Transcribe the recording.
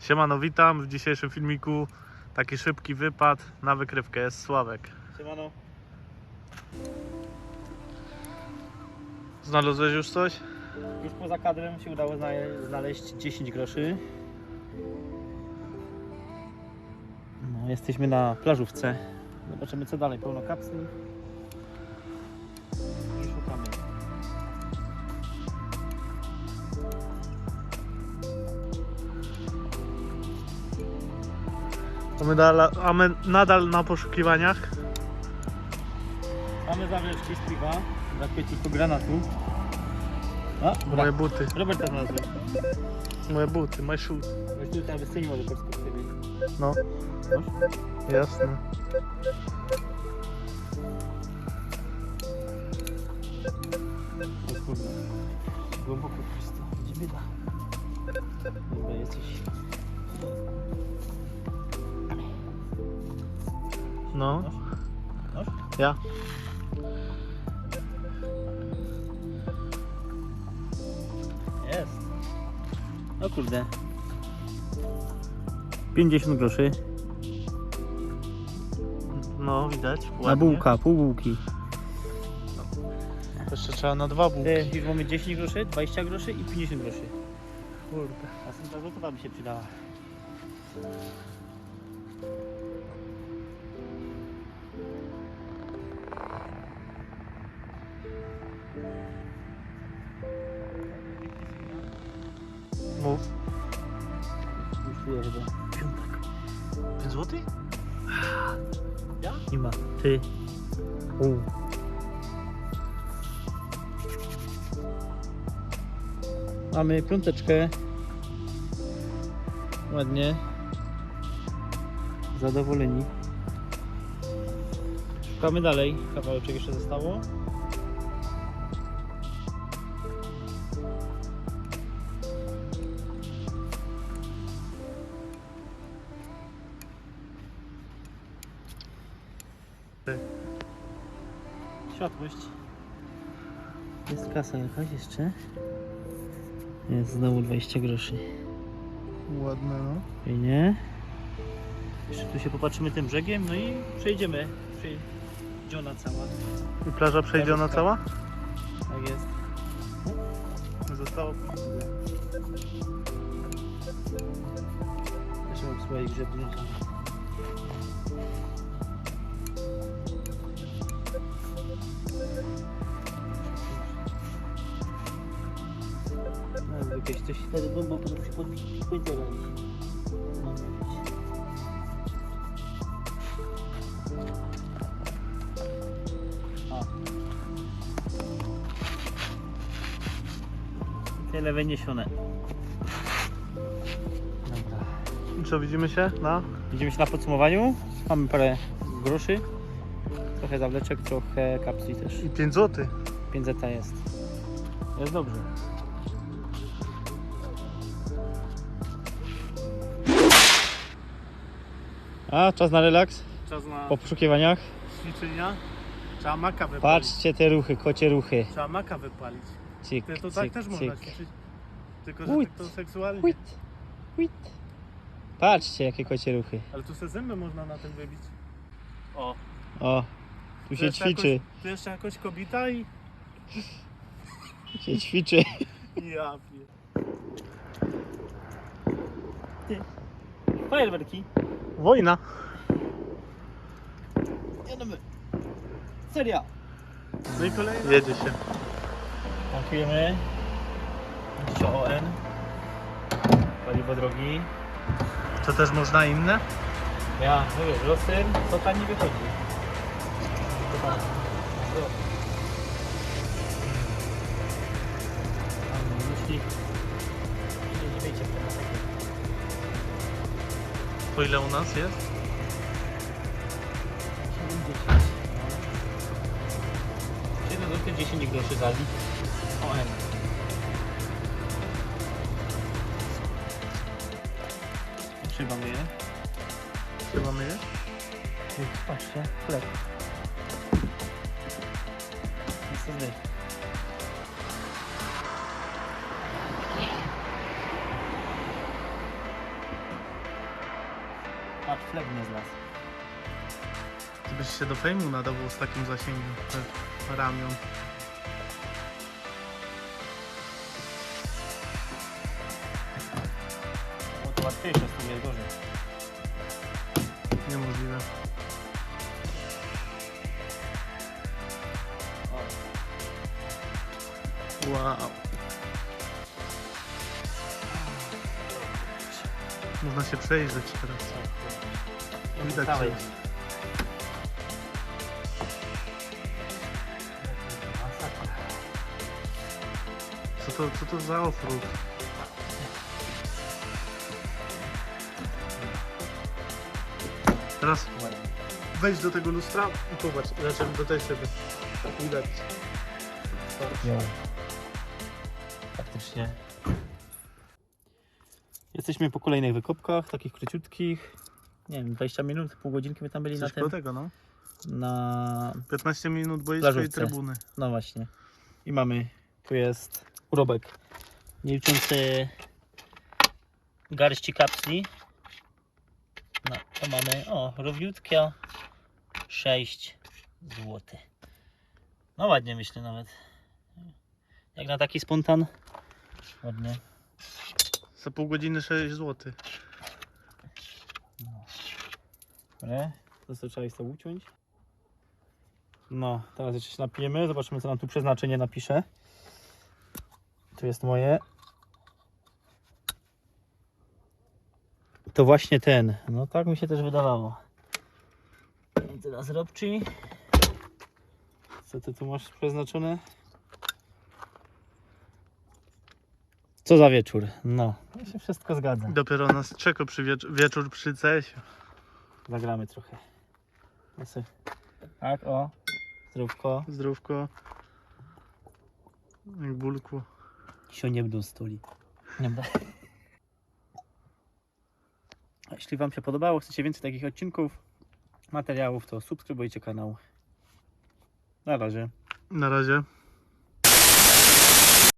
Siemano, witam w dzisiejszym filmiku. Taki szybki wypad na wykrywkę jest Sławek. Siemano. Znalazłeś już coś? Już poza kadrem się udało zna- znaleźć 10 groszy. No, jesteśmy na plażówce. Zobaczymy co dalej. Pełno kapsli. A my, dala, a my nadal na poszukiwaniach. Mamy zawrzeczki z piwa. Brakuje tylko granatu. A, Moje brak. buty, Roberta znalazłeś. moje buty, my shoes. Może perspektywy. No, Masz? jasne. O kurde. Głęboko pusto. Gdzie bieda? Dobra, jesteś. No, ja. Jest. O kurde. 50 groszy. No, widać. Na ładnie. bułka, pół bułki. Jeszcze trzeba na dwa bułki. Ty, już mamy 10 groszy, 20 groszy i 50 groszy. Kurde. A są złotowa by się przydała. Mów. Chyba. Piątek. 5 złotych? Ja? Nie ma. Ty. U. Mamy piąteczkę. Ładnie. Zadowoleni. Szukamy dalej. Kawałeczek jeszcze zostało. Światłość. Jest kasa jakaś jeszcze? Jest znowu 20 groszy. Ładne, no. Fajnie. Jeszcze tu się popatrzymy tym brzegiem, no i przejdziemy. Przejdziona cała. I plaża przejdziona cała? Tak jest. Zostało. Jeszcze mam swoje grzebnięcia. No, jakieś coś wtedy bomba to musi podpowiedzieć. Tyle wyniesione. Dobra. Co, widzimy się na? Widzimy się na podsumowaniu. Mamy parę groszy. Trochę zawleczek, trochę kapsli też. I 5 złotych. 5 zeta jest. Jest dobrze. A, czas na relaks Czas na po poszukiwaniach. ćwiczenia. Trzeba maka wypalić. Patrzcie te ruchy, kocie ruchy. Trzeba maka wypalić. Cyk, Ty, to cyk, tak też można cyk. ćwiczyć. Tylko, że Uit. tak to seksualnie. Uit, uit. Patrzcie jakie kocie ruchy. Ale tu se zęby można na tym wybić. O, tu się jeszcze ćwiczy. Jakoś, tu jeszcze jakoś kobita i... Się ćwiczy. Ja pie... Fajerwerki. Wojna. Jademy. Seria. No i kolejna. Jedzie się. Tankujemy. Dzisiaj ON. Paliwo drogi. To też można inne? Ja, no wiesz, losy, to tam nie wychodzi. Jeśli... Nie dziwicie w tym ataku. Po ile u nas jest? 70. No. 7 zł 10 groszy za litr. ON. Trzymamy je. Chyba my je? Patrzcie, chleb. Następny. Patrz, chleb nie zlazł. Ty byś się do fejmu nadawał z takim zasięgiem e, ramion. Bo to łatwiejsze, z tym jest gorzej. Niemożliwe. Wow. Można się przejrzeć teraz. Widać Całej. się. Co to, co to za offroad? Teraz wejdź do tego lustra i popatrz, znaczy do tej szyby. Widać. Jo. Faktycznie. Jesteśmy po kolejnych wykopkach, takich króciutkich. Nie wiem, 20 minut, pół godzinki my tam byli Coś na tym. tego, no. Na... 15 minut boiska i Plażówce. trybuny. No właśnie. I mamy, tu jest urobek. Nie liczący garści kapsli. No, to mamy, o, równiutkie 6 zł. No ładnie myślę nawet. Jak na taki spontan. Ładnie. Za pół godziny 6 zł. Dobra, to sobie trzeba jest uciąć. No, teraz jeszcze się napijemy, zobaczymy co nam tu przeznaczenie napisze. Tu jest moje. To właśnie ten. No tak mi się też wydawało. I teraz robci. Co ty tu masz przeznaczone? Co za wieczór? No, to się wszystko zgadza. Dopiero nas czeka przy wiecz- wieczór przy CS. Zagramy trochę. Ja Tak, o. Zdrówko. Zdrówko. Jak bulku. Się nie będą stuli. Dobra. A Jeśli Wam się podobało, chcecie więcej takich odcinków, materiałów, to subskrybujcie kanał. Na razie. Na razie.